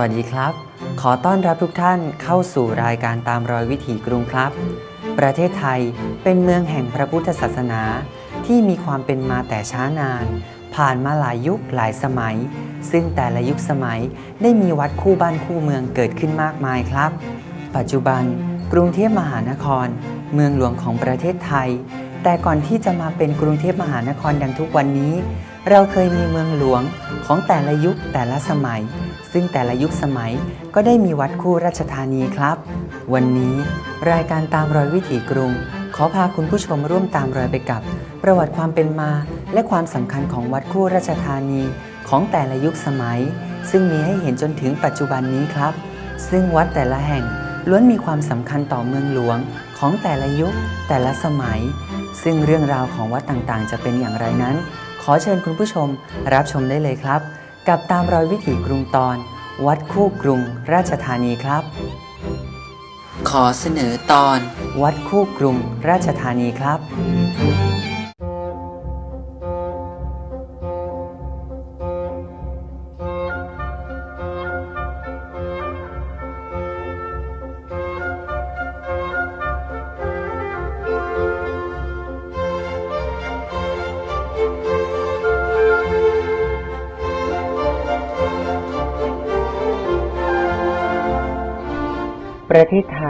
วัสดีครับ ขอต้อนรับทุกท่านเข้าสู่รายการตามรอยวิถีกรุงครับ ประเทศไทยเป็นเมืองแห่งพระพุทธศาสนา ที่มีความเป็นมาแต่ช้านาน ผ่านมาหลายยุคหลายสมัย ซึ่งแต่ละยุคสมัยได้มีวัดคู่บ้านคู่เมืองเกิดขึ้นมากมายครับ ปัจจุบัน กรุงเทพมหานคร เมืองหลวงของประเทศไทย แต่ก่อนที่จะมาเป็นกรุงเทพมหานครดังทุกวันนี้ เราเคยมีเมืองหลวงของแต่ละยุคแต่ละสมัย ซึ่งแต่ละยุคสมัยก็ได้มีวัดคู่ราชธานีครับ วันนี้รายการตามรอยวิถีกรุง ขอพาคุณผู้ชมร่วมตามรอยไปกับ ประวัติความเป็นมา และความสำคัญของวัดคู่ราชธานีของแต่ละยุคสมัย ซึ่งมีให้เห็นจนถึงปัจจุบันนี้ครับ ซึ่งวัดแต่ละแห่งล้วนมีความสำคัญต่อเมืองหลวงของแต่ละยุคแต่ละสมัย ซึ่งเรื่องราวของวัดต่างๆ จะเป็นอย่างไรนั้น อเชิญคุณผู้ชมรับชมได้เลยครับ กับตามรอยวิถีกรุงตอน วัดคู่กรุงราชธานีครับ ขอเสนอตอน วัดคู่กรุงราชธานีครับ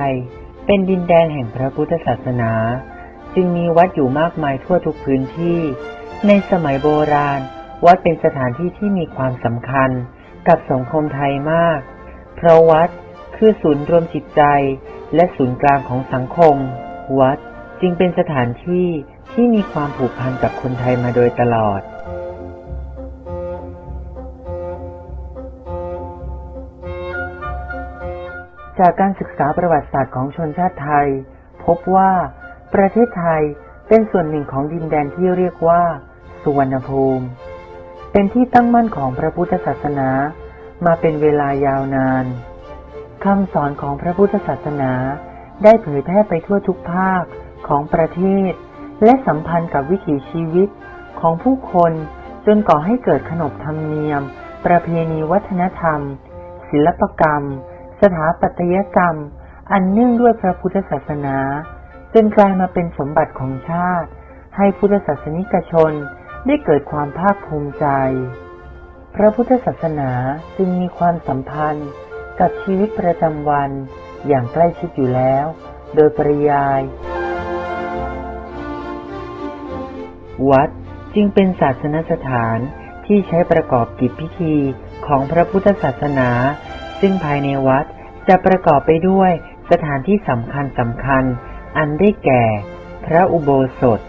เทศไทยเป็นดินแดนแห่งพระพุทธศาสนา จึงมีวัดอยู่มากมายทั่วทุกพื้นที่ ในสมัยโบราณ วัดเป็นสถานที่ที่มีความสำคัญกับสังคมไทยมาก เพราะวัดคือศูนย์รวมจิตใจ และศูนย์กลางของสังคม วัดจึงเป็นสถานที่ที่มีความผูกพันกับคนไทยมาโดยตลอด จากการศึกษาประวัติศาสตร์ของชนชาติไทย พบว่าประเทศไทยเป็นส่วนหนึ่งของดินแดนที่เรียกว่า สุวรรณภูมิ เป็นที่ตั้งมั่นของพระพุทธศาสนามาเป็นเวลายาวนานคำสอนของพระพุทธศาสนา ได้เผยแพร่ไปทั่วทุกภาคของประเทศ และสัมพันธ์กับวิถีชีวิตของผู้คนจนก่อให้เกิดขนบธรรมเนียม ประเพณีวัฒนธรรม ศิลปกรรม สถาปัตยกรรม อันเนื่องด้วยพระพุทธศาสนาจนกลายมาเป็นสมบัติของชาติ ให้พุทธศาสนิกชนได้เกิดความภาคภูมิใจ พระพุทธศาสนาจึงมีความสัมพันธ์กับชีวิตประจำวันอย่างใกล้ชิดอยู่แล้ว โดยปริยาย วัดจึงเป็นศาสนสถานที่ใช้ประกอบกิจพิธีของพระพุทธศาสนา ซึ่งภายในวัดจะประกอบไปด้วยสถานที่สำคัญสำคัญ อันได้แก่ พระอุโบสถ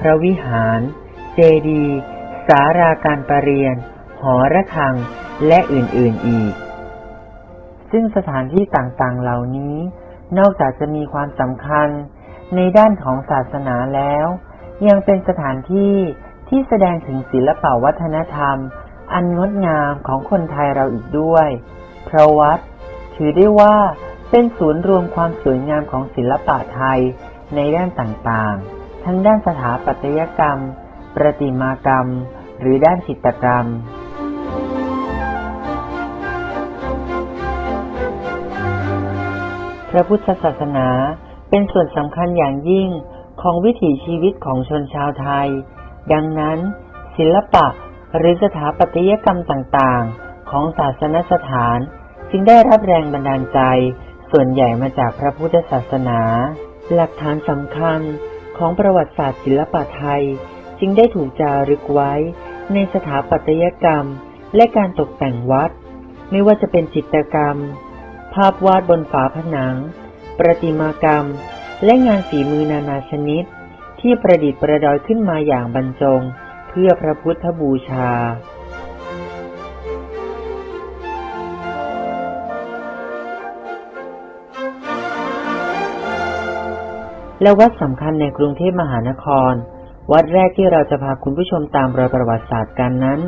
พระวิหาร เจดี สาราการประเรียน หอระฆัง และอื่นๆอีก ซึ่งสถานที่ต่างๆเหล่านี้ นอกจากจะมีความสำคัญ ในด้านของศาสนาแล้ว ยังเป็นสถานที่ที่แสดงถึงศิลปวัฒนธรรม อันงดงามของคนไทยเราอีกด้วย พระวัดถือได้ว่าเป็นศูนย์รวมความสวยงามของศิลปะไทยในด้านต่างๆ ทั้งด้านสถาปัตยกรรม ประติมากรรม หรือด้านจิตรกรรม พระพุทธศาสนาเป็นส่วนสำคัญอย่างยิ่งของวิถีชีวิตของชนชาวไทย ดังนั้น ศิลปะหรือสถาปัตยกรรมต่างๆ ของศาสนสถาน จึงได้รับแรงบันดาลใจ ส่วนใหญ่มาจากพระพุทธศาสนา หลักฐานสำคัญของประวัติศาสตร์ศิลปะไทย จึงได้ถูกจารึกไว้ในสถาปัตยกรรม และการตกแต่งวัด ไม่ว่าจะเป็นจิตรกรรม ภาพวาดบนฝาผนัง ประติมากรรม และงานฝีมือนานาชนิด ที่ประดิษฐ์ประดอยขึ้นมาอย่างบรรจง เพื่อพระพุทธบูชา และวัดสำคัญในกรุงเทพมหานคร วัดแรกที่เราจะพาคุณผู้ชมตามรอยประวัติศาสตร์กันนั้น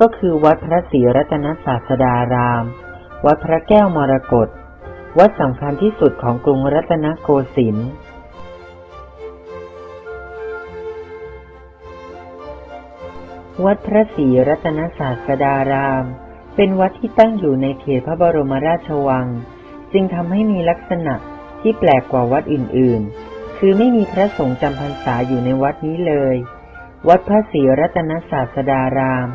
ก็คือวัดพระศรีรัตนศาสดาราม วัดพระแก้วมรกตวัดสำคัญที่สุดของกรุงรัตนโกสินทร์วัดพระศรีรัตนศาสดาราม เป็นวัดที่ตั้งอยู่ในเขตพระบรมราชวัง จึงทำให้มีลักษณะที่แปลกกว่าวัดอื่นๆ คือไม่มีพระสงฆ์จำพรรษาอยู่ในวัดนี้เลย วัดพระศรีรัตนศาสดาราม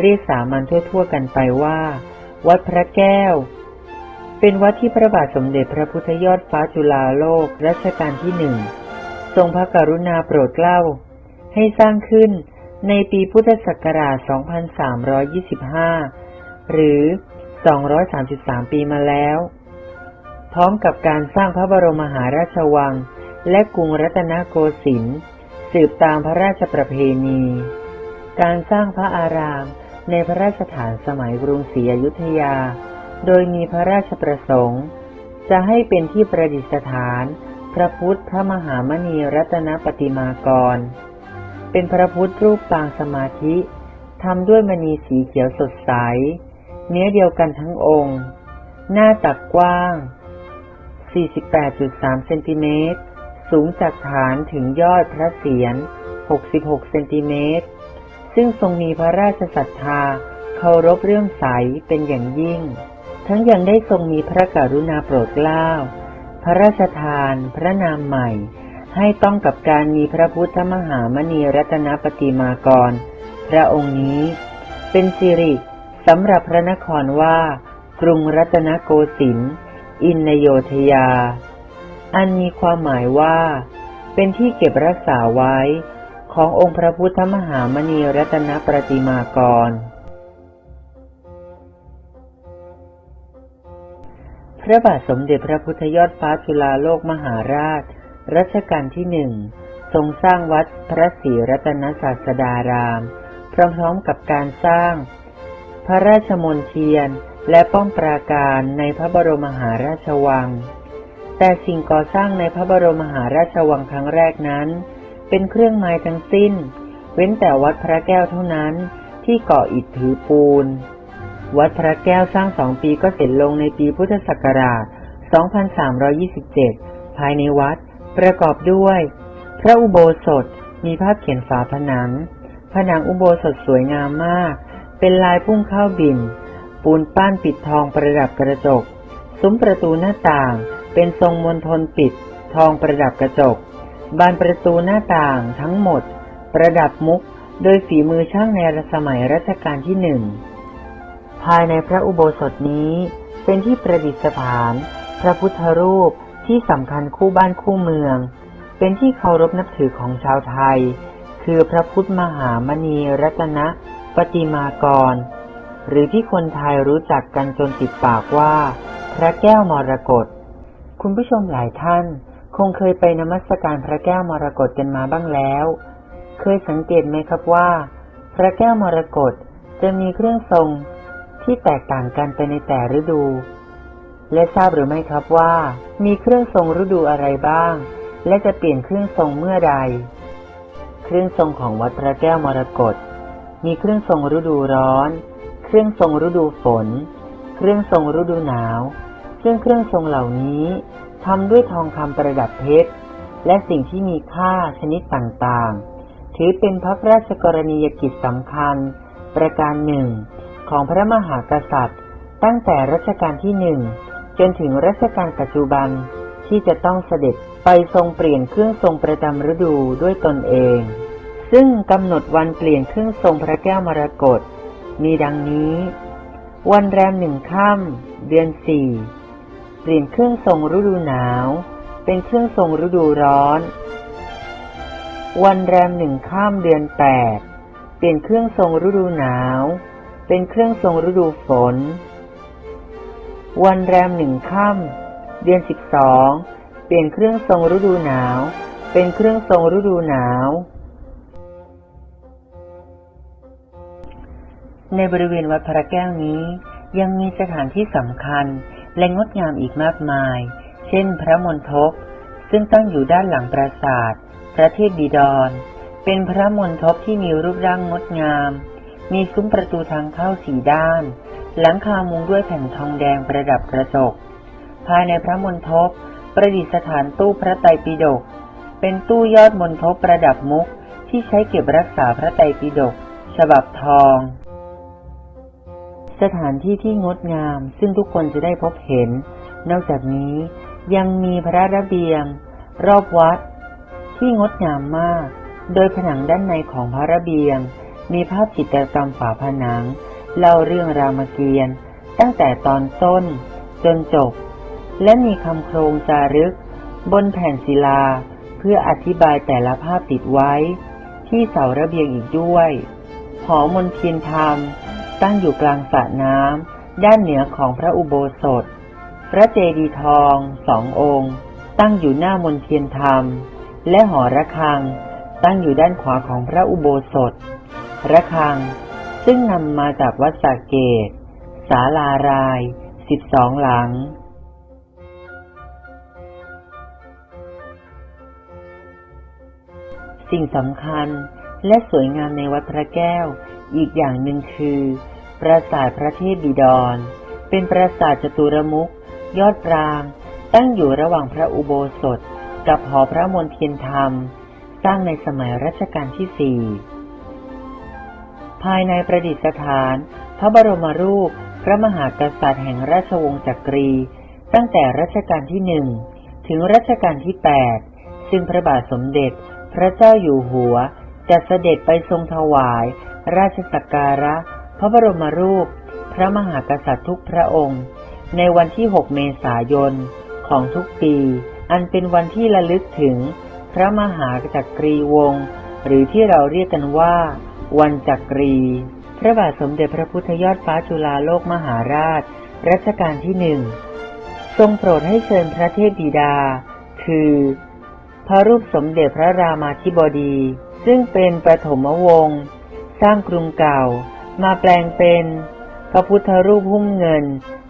เรียกสามัญทั่วๆกันไปว่า วัดพระแก้ว เป็นวัดที่พระบาทสมเด็จพระพุทธยอดฟ้าจุฬาโลกรัชกาลที่หนึ่งทรงพระกรุณาโปรดเกล้า ให้สร้างขึ้นในปีพุทธศักราช 2325 หรือ 233 ปีมาแล้ว พร้อมกับการสร้างพระบรมมหาราชวัง และกรุงรัตนโกสินทร์สืบตามพระราชประเพณี การสร้างพระอารามในพระราชฐานสมัยกรุงศรีอยุธยา โดยมีพระราชประสงค์ จะให้เป็นที่ประดิษฐานพระพุทธพระมหามณีรัตนปฏิมากร เป็นพระพุทธรูปปางสมาธิทำด้วยมณีสีเขียวสดใส เนื้อเดียวกันทั้งองค์ หน้าตักกว้าง 48.3 เซนติเมตร สูงจากฐานถึงยอดพระเศียร 66 เซนติเมตร ซึ่งทรงมีพระราชศรัทธาเคารพเรื่องใสเป็นอย่างยิ่ง ทั้งยังได้ทรงมีพระกรุณาโปรดเกล้า พระราชทานพระนามใหม่ ให้ต้องกับการมีพระพุทธมหามณีรัตนปฏิมากร พระองค์นี้ เป็นสิริสำหรับพระนครว่า กรุงรัตนโกสินทร์อินโยธยา อันมีความหมายว่า เป็นที่เก็บรักษาไว้ ขององค์พระพุทธมหามณีรัตนประติมากร พระบาทสมเด็จพระพุทธยอดฟ้าจุฬาโลกมหาราช รัชกาลที่หนึ่งทรงสร้างวัดพระศรีรัตนศาสดาราม พร้อมๆกับการสร้าง พระราชมนเทียนและป้อมปราการในพระบรมมหาราชวัง แต่สิ่งก่อสร้างในพระบรมมหาราชวังครั้งแรกนั้น เป็นเครื่องไม้ทั้งสิ้น เว้นแต่วัดพระแก้วเท่านั้นที่ก่ออิฐถือปูน วัดพระแก้วสร้างสองปีก็เสร็จลงในปีพุทธศักราช 2327 ภายในวัดประกอบด้วย พระอุโบสถมีภาพเขียนฝาผนัง ผนังอุโบสถสวยงามมาก เป็นลายพุ่งเข้าบิน ปูนปั้นปิดทองประดับกระจก ซุ้มประตูหน้าต่าง เป็นทรงมณฑลปิด ทองประดับกระจก บานประตูหน้าต่างทั้งหมด ประดับมุกโดยฝีมือช่างในสมัยรัชกาลที่หนึ่ง ภายในพระอุโบสถนี้เป็นที่ประดิษฐาน พระพุทธรูปที่สำคัญคู่บ้านคู่เมือง เป็นที่เคารพนับถือของชาวไทย คือพระพุทธมหามณีรัตนปฏิมากร หรือที่คนไทยรู้จักกันจนติดปากว่า พระแก้วมรกต คุณผู้ชมหลายท่าน คงเคยไปนมัสการพระแก้วมรกตกันมาบ้างแล้ว เคยสังเกตไหมครับว่า พระแก้วมรกตจะมีเครื่องทรงที่แตกต่างกันไปในแต่ฤดู และทราบหรือไม่ครับว่า มีเครื่องทรงฤดูอะไรบ้าง และจะเปลี่ยนเครื่องทรงเมื่อใด เครื่องทรงของวัดพระแก้วมรกตมีเครื่องทรงฤดูร้อน เครื่องทรงฤดูฝน เครื่องทรงฤดูหนาว ซึ่งเครื่องทรงเหล่านี้ทำด้วยทองคำประดับเพชร และสิ่งที่มีค่าชนิดต่างๆ ถือเป็นพระราชกรณียกิจสำคัญ ประการหนึ่ง ของพระมหากษัตริย์ ตั้งแต่รัชกาลที่หนึ่งจนถึงรัชกาลปัจจุบันที่จะต้องเสด็จไปทรงเปลี่ยนเครื่องทรงประจำฤดูด้วยตนเอง ซึ่งกำหนดวันเปลี่ยนเครื่องทรงพระแก้วมรกตมีดังนี้ วันแรมหนึ่งค่ำเดือนสี่ เปลี่ยนเครื่องทรงฤดูหนาว เป็นเครื่องทรงฤดูร้อน วันแรมหนึ่งค่ำเดือนแปดเปลี่ยนเครื่องทรงฤดูหนาว เป็นเครื่องทรงฤดูฝน วันแรมหนึ่งค่ำเดือนสิบสองเปลี่ยนเครื่องทรงฤดูหนาว เป็นเครื่องทรงฤดูหนาว ในบริเวณวัดพระแก้วนี้ยังมีสถานที่สำคัญ และงดงามอีกมากมาย เช่น พระมณฑปซึ่งตั้งอยู่ด้านหลังปราสาท พระเทพบิดร เป็นพระมณฑปที่มีรูปร่างงดงาม มีซุ้มประตูทางเข้าสีด้าน หลังคามุงด้วยแผ่นทองแดงประดับกระจก ภายในพระมณฑปประดิษฐานตู้พระไตรปิฎก เป็นตู้ยอดมณฑปประดับมุกที่ใช้เก็บรักษาพระไตรปิฎกฉบับทอง สถานที่ที่งดงาม ซึ่งทุกคนจะได้พบเห็น นอกจากนี้ยังมีพระระเบียง รอบวัด ที่งดงามมาก โดยผนังด้านในของพระระเบียง มีภาพจิตรกรรมฝาผนัง เล่าเรื่องรามเกียรติ์ตั้งแต่ตอนต้น จนจบ และมีคำโครงจารึก บนแผ่นศิลา เพื่ออธิบายแต่ละภาพติดไว้ ที่เสาระเบียงอีกด้วย หอมนเทียนธรรม ตั้งอยู่กลางสระน้ำด้านเหนือของพระอุโบสถ พระเจดีย์ทองสององค์ ตั้งอยู่หน้ามนเทียนธรรม และหอระฆัง ตั้งอยู่ด้านขวาของพระอุโบสถ ระฆัง ซึ่งนำมาจากวัดสาเกตศาลารายสิบสองหลังสิ่งสำคัญและสวยงามในวัดพระแก้ว อีกอย่างหนึ่งคือ ปราสาทพระเทพบิดร เป็นปราสาทจตุรมุขยอดปราง ตั้งอยู่ระหว่างพระอุโบสถ กับหอพระมนเทียนธรรม สร้างในสมัยรัชกาลที่สี่ภายในประดิษฐาน พระบรมรูป พระมหากษัตริย์แห่งราชวงศ์จักรี ตั้งแต่รัชกาลที่หนึ่งถึงรัชกาลที่แปดซึ่งพระบาทสมเด็จ พระเจ้าอยู่หัวจะเสด็จไปทรงถวาย ราชสักการะ พระบรมรูป พระมหากษัตริย์ทุกพระองค์ ในวันที่ 6 เมษายนของทุกปี อันเป็นวันที่ระลึกถึงพระมหาจักรีวงศ์หรือที่เราเรียกกันว่า วันจักรี พระบาทสมเด็จพระพุทธยอดฟ้าจุฬาโลกมหาราช รัชกาลที่หนึ่งทรงโปรดให้เชิญพระเทพบิดา คือ พระรูปสมเด็จพระรามาธิบดี ซึ่งเป็นประถมวงศ์สร้างกรุงเก่า มาแปลงเป็น พระพุทธรูปหุ้มเงิน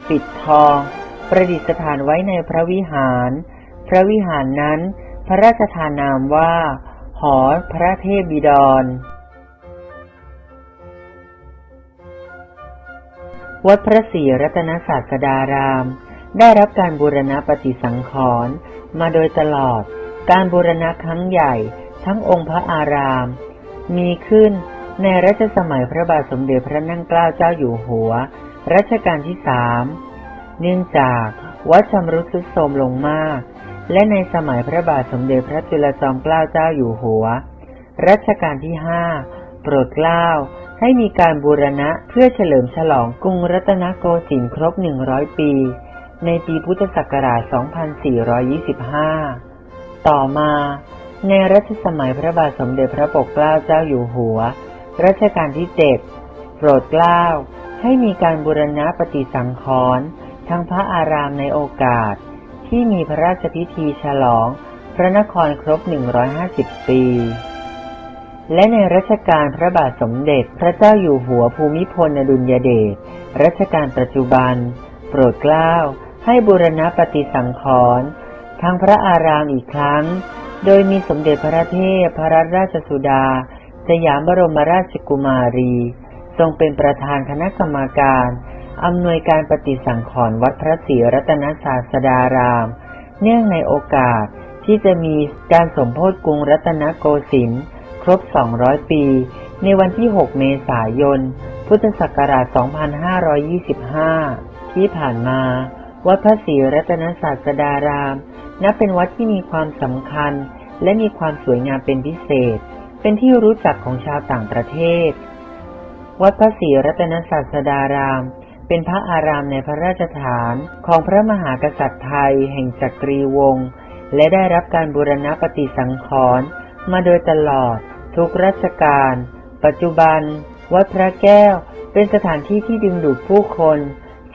ปิดทอง ประดิษฐานไว้ในพระวิหาร พระวิหารนั้น พระราชทานนามว่า หอพระเทพบิดร วัดพระศรีรัตนศาสดาราม ได้รับการบูรณะปฏิสังขรณ์มาโดยตลอด การบูรณะครั้งใหญ่ทั้งองค์พระอาราม มีขึ้น ในรัชสมัยพระบาทสมเด็จพระนั่งเกล้าเจ้าอยู่หัว รัชกาลที่สามเนื่องจากวัดชำรุดทรุดโทรมลงมาก และในสมัยพระบาทสมเด็จพระจุลจอมเกล้าเจ้าอยู่หัว รัชกาลที่ห้าโปรดเกล้าให้มีการบูรณะเพื่อเฉลิมฉลองกรุงรัตนโกสินทร์ครบ 100 ปี ในปีพุทธศักราช 2425 ต่อมา ในรัชสมัยพระบาทสมเด็จพระปกเกล้าเจ้าอยู่หัว รัชกาลที่7โปรดเกล้าให้มีการบูรณะปฏิสังขรณ์ทั้งพระอารามในโอกาส ที่มีพระราชพิธีฉลอง พระนครครบ 150 ปี และในรัชกาลพระบาทสมเด็จพระเจ้าอยู่หัวภูมิพลอดุลยเดชรัชกาลปัจจุบัน โปรดเกล้าให้บูรณะปฏิสังขรณ์ทั้งพระอารามอีกครั้ง โดยมีสมเด็จพระเทพพระรัตนราชสุดา สยามบรมราชกุมารี ทรงเป็นประธานคณะกรรมาการอำนวยการปฏิสังขรณ์วัดพระศรีรัตนศาสดาราม เนื่องในโอกาสที่จะมีการสมโพธิกรุงรัตนโกสินทร์ครบ 200 ปี ในวันที่ 6 เมษายน พุทธศักราช 2525 ที่ผ่านมา วัดพระศรีรัตนศาสดาราม นับเป็นวัดที่มีความสำคัญ และมีความสวยงามเป็นพิเศษ เป็นที่รู้จักของชาวต่างประเทศ วัดพระศรีรัตนศาสดาราม เป็นพระอารามในพระราชฐานของพระมหากษัตริย์ไทยแห่งจักรีวงศ์และได้รับการบูรณะปฏิสังขรณ์มาโดยตลอด ทุกรัชกาลปัจจุบัน วัดพระแก้วเป็นสถานที่ที่ดึงดูดผู้คน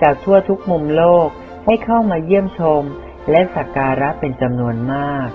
จากทั่วทุกมุมโลกให้เข้ามาเยี่ยมชม และสักการะเป็นจำนวนมาก